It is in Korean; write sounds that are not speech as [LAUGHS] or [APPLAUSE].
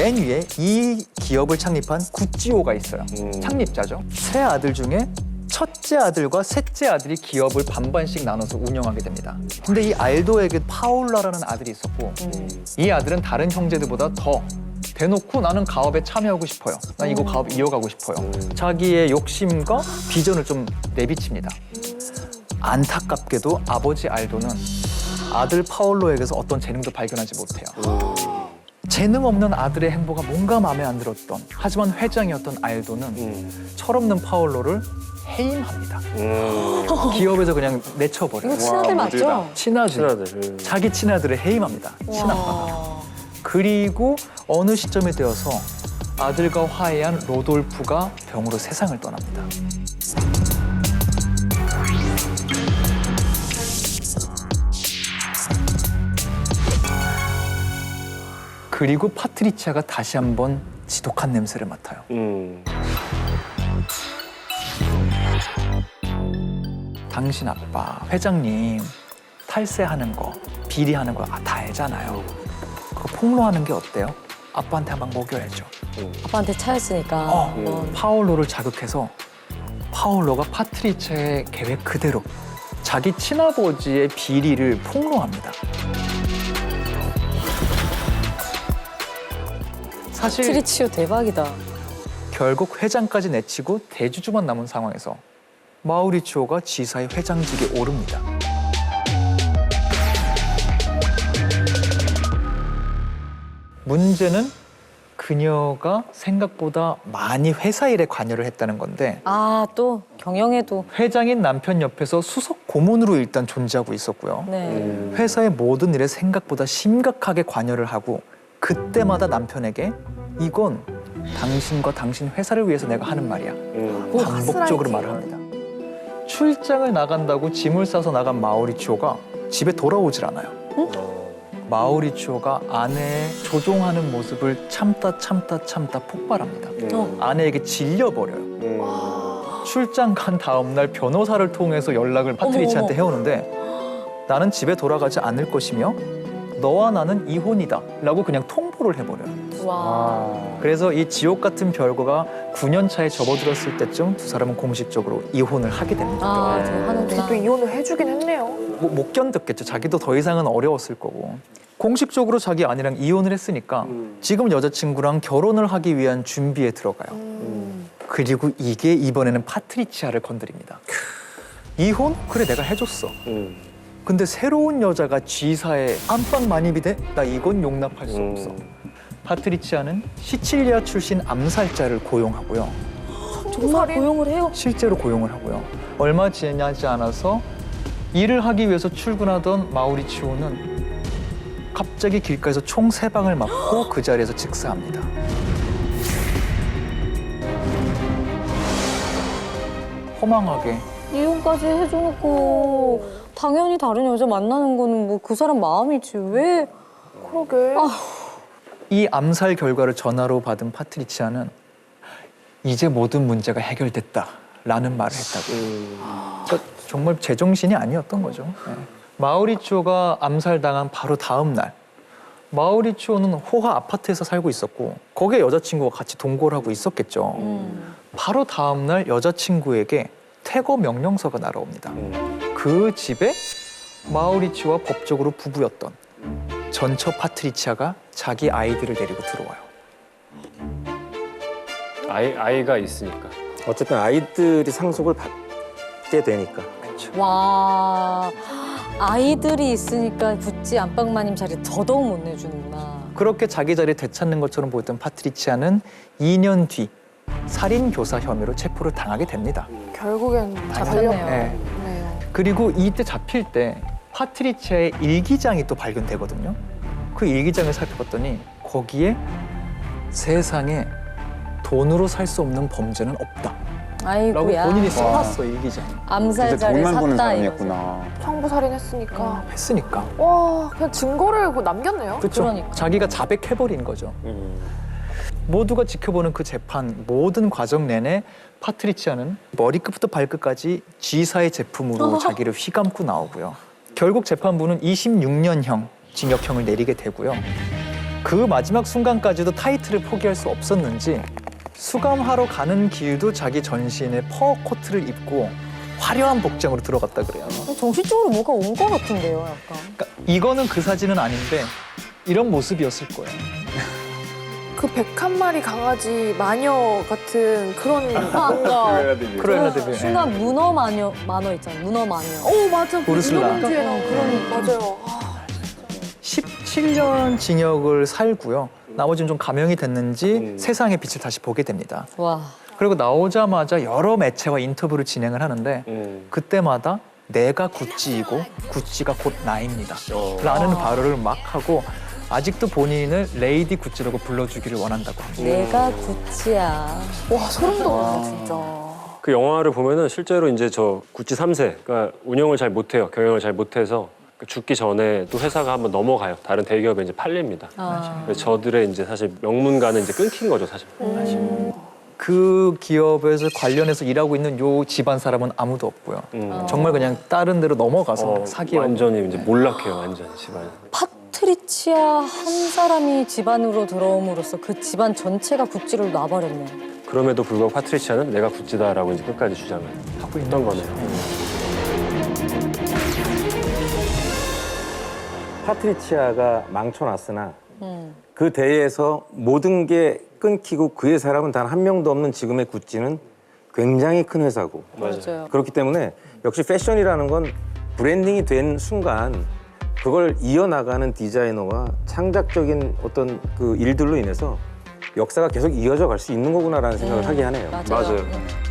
맨 위에 이 기업을 창립한 구찌오가 있어요. 음. 창립자죠. 세 아들 중에 첫째 아들과 셋째 아들이 기업을 반반씩 나눠서 운영하게 됩니다. 근데 이 알도에게 파울라라는 아들이 있었고 이 아들은 다른 형제들보다 더 대놓고 나는 가업에 참여하고 싶어요. 난 이거 가업 이어가고 싶어요. 자기의 욕심과 비전을 좀 내비칩니다. 안타깝게도 아버지 알도는 아들 파울로에게서 어떤 재능도 발견하지 못해요. 재능 없는 아들의 행보가 뭔가 마음에 안 들었던 하지만 회장이었던 알도는 음. 철없는 파울로를 해임합니다. 음. [LAUGHS] 기업에서 그냥 내쳐버려요. 이거 친아들 와, 맞죠? 친아들, 친아들. 음. 자기 친아들을 해임합니다. 친아빠가. 와. 그리고 어느 시점에 되어서 아들과 화해한 로돌프가 병으로 세상을 떠납니다. 그리고 파트리치아가 다시 한번 지독한 냄새를 맡아요. 음. 당신 아빠 회장님 탈세하는 거 비리하는 거 다 알잖아요. 그거 폭로하는 게 어때요? 아빠한테 한방 먹여야죠. 음. 아빠한테 차였으니까. 어, 한번. 파울로를 자극해서 파울로가 파트리체의 계획 그대로 자기 친아버지의 비리를 폭로합니다. 사실 트리치오 대박이다. 결국 회장까지 내치고 대주주만 남은 상황에서 마우리치오가 지사의 회장직에 오릅니다. 문제는 그녀가 생각보다 많이 회사 일에 관여를 했다는 건데 아, 또 경영에도. 회장인 남편 옆에서 수석 고문으로 일단 존재하고 있었고요. 네. 음. 회사의 모든 일에 생각보다 심각하게 관여를 하고 그때마다 남편에게 이건 당신과 당신 회사를 위해서 내가 하는 말이야. 음. 반복적으로 말을 합니다. 출장을 나간다고 짐을 싸서 나간 마우리치오가 집에 돌아오질 않아요. 어. 마우리치오가 아내의 조종하는 모습을 참다 참다 참다 폭발합니다. 음. 아내에게 질려버려요. 음. 출장 간 다음 날 변호사를 통해서 연락을 파트리치한테 해오는데 나는 집에 돌아가지 않을 것이며 너와 나는 이혼이다 라고 그냥 통보를 해버려요. 와. 아. 그래서 이 지옥 같은 별거가 9년 차에 접어들었을 때쯤 두 사람은 공식적으로 이혼을 하게 됩니다. 아, 저 하는구나. 또 이혼을 해주긴 했네요. 뭐, 못 견뎠겠죠. 자기도 더 이상은 어려웠을 거고. 공식적으로 자기 아내랑 이혼을 했으니까 음. 지금 여자친구랑 결혼을 하기 위한 준비에 들어가요. 음. 그리고 이게 이번에는 파트리치아를 건드립니다. 이혼? 그래 내가 해줬어. 음. 근데 새로운 여자가 G사에 안방 만입이 돼? 나 이건 용납할 수 음. 없어. 파트리치아는 시칠리아 출신 암살자를 고용하고요. 정말 고용을 해요. 실제로 고용을 하고요. 얼마 지나지 않아서 일을 하기 위해서 출근하던 마우리치오는 갑자기 길가에서 총 세 방을 맞고 [GASPS] 그 자리에서 즉사합니다. 허망하게 이혼까지 해줘놓고 당연히 다른 여자 만나는 거는 뭐 그 사람 마음이지 왜? 그러게. 이 암살 결과를 전화로 받은 파트리치아는 이제 모든 문제가 해결됐다 라는 말을 했다고. 음. 그러니까 정말 제정신이 아니었던 거죠. 예. 마우리치오가 암살당한 바로 다음 날 마우리치오는 호화 아파트에서 살고 있었고 거기에 여자친구가 같이 동거를 하고 있었겠죠. 음. 바로 다음 날 여자친구에게 퇴거 명령서가 날아옵니다. 음. 그 집에 마우리치오와 법적으로 부부였던 전처 파트리치아가 자기 아이들을 데리고 들어와요. 아이 아이가 있으니까. 어쨌든 아이들이 상속을 받게 되니까. 와 아이들이 있으니까 구찌 안방마님 자리 더더욱 못 내주는구나. 그렇게 자기 자리를 되찾는 것처럼 보였던 파트리치아는 2년 뒤 살인 교사 혐의로 체포를 당하게 됩니다. 결국엔 잡혔네요. 잡혔네요. 예. 그리고 이때 잡힐 때 파트리치아의 일기장이 또 발견되거든요. 그 일기장을 살펴봤더니 거기에 세상에 돈으로 살 수 없는 범죄는 없다 라고 아이고야. 본인이 써놨어 일기장. 암살자를 돈만 샀다 이거지. 사람이었구나. 청부 살인했으니까. 했으니까. 와, 그냥 증거를 그거 남겼네요. 그렇죠. 그러니까. 자기가 자백해버린 거죠. 음. 모두가 지켜보는 그 재판 모든 과정 내내 파트리치아는 머리끝부터 발끝까지 G사의 제품으로 [LAUGHS] 자기를 휘감고 나오고요. 결국 재판부는 26년형 징역형을 내리게 되고요. 그 마지막 순간까지도 타이틀을 포기할 수 없었는지 수감하러 가는 길도 자기 전신에 퍼 코트를 입고 화려한 복장으로 들어갔다 그래요. 정신적으로 뭐가 온 것 같은데요, 약간. 그러니까 이거는 그 사진은 아닌데 이런 모습이었을 거예요. 그 101마리 강아지 마녀 같은 그런 [LAUGHS] 뭔가 크로엘라 데뷔. 순간 문어 마녀, 만화 있잖아요. 문어 마녀. 오 맞아 우르슬라. 문어공주에 나온 그런 맞아요 아, 17년 징역을 살고요. 나머지는 좀 감형이 됐는지 음. 세상의 빛을 다시 보게 됩니다. 와. 그리고 나오자마자 여러 매체와 인터뷰를 진행을 하는데 음. 그때마다 내가 구찌이고 구찌가 곧 나입니다. 어. 라는 발언을 막 하고 아직도 본인을 레이디 구찌라고 불러주기를 원한다고 합니다. 내가 구찌야. 와 소름 돋는다 진짜 그 영화를 보면은 실제로 이제 저 구찌 3세, 그러니까 운영을 잘 못해요. 경영을 잘 못해서 그 죽기 전에 또 회사가 한번 넘어가요. 다른 대기업에 이제 팔립니다. 아. 그래서 저들의 이제 사실 명문가는 이제 끊긴 거죠, 사실. 그 기업에서 관련해서 일하고 있는 요 집안 사람은 아무도 없고요. 음. 정말 그냥 다른 데로 넘어가서 어, 사기업 완전히 이제 몰락해요, 완전히 집안이. 파트리치아 한 사람이 집안으로 들어옴으로써 그 집안 전체가 구찌를 놔버렸네. 그럼에도 불구하고 파트리치아는 내가 구찌다라고 이제 끝까지 주장을 하고 있는 했던 거네요. 파트리치아가 망쳐놨으나 음. 그 대회에서 모든 게 끊기고 그의 사람은 단 한 명도 없는 지금의 구찌는 굉장히 큰 회사고 맞아요. 그렇기 때문에 역시 패션이라는 건 브랜딩이 된 순간 그걸 이어나가는 디자이너와 창작적인 어떤 그 일들로 인해서 역사가 계속 이어져 갈 수 있는 거구나라는 생각을 음, 하게 하네요. 맞아요. 맞아요. 음.